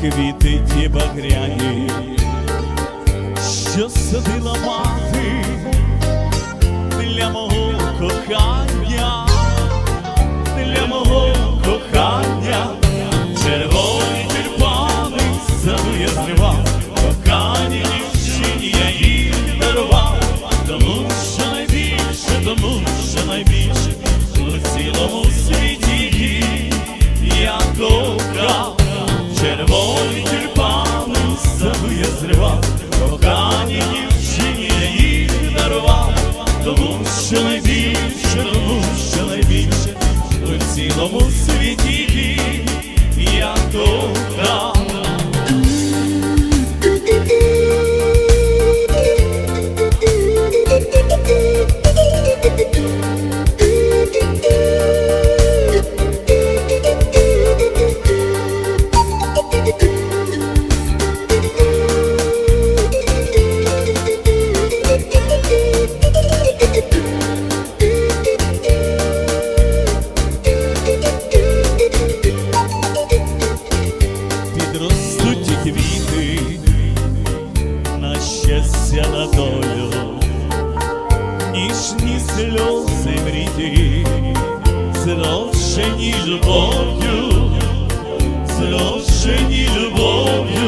квіти ті багряні, що садила мати для мого кохання, для мого кохання, червоні тюльпани саду я зривав, кохані дівчині я їх у світі я кохав. Квіти на щастя на долю, ніжні сльози мріти, зрошені любов'ю, зрошені любов'ю,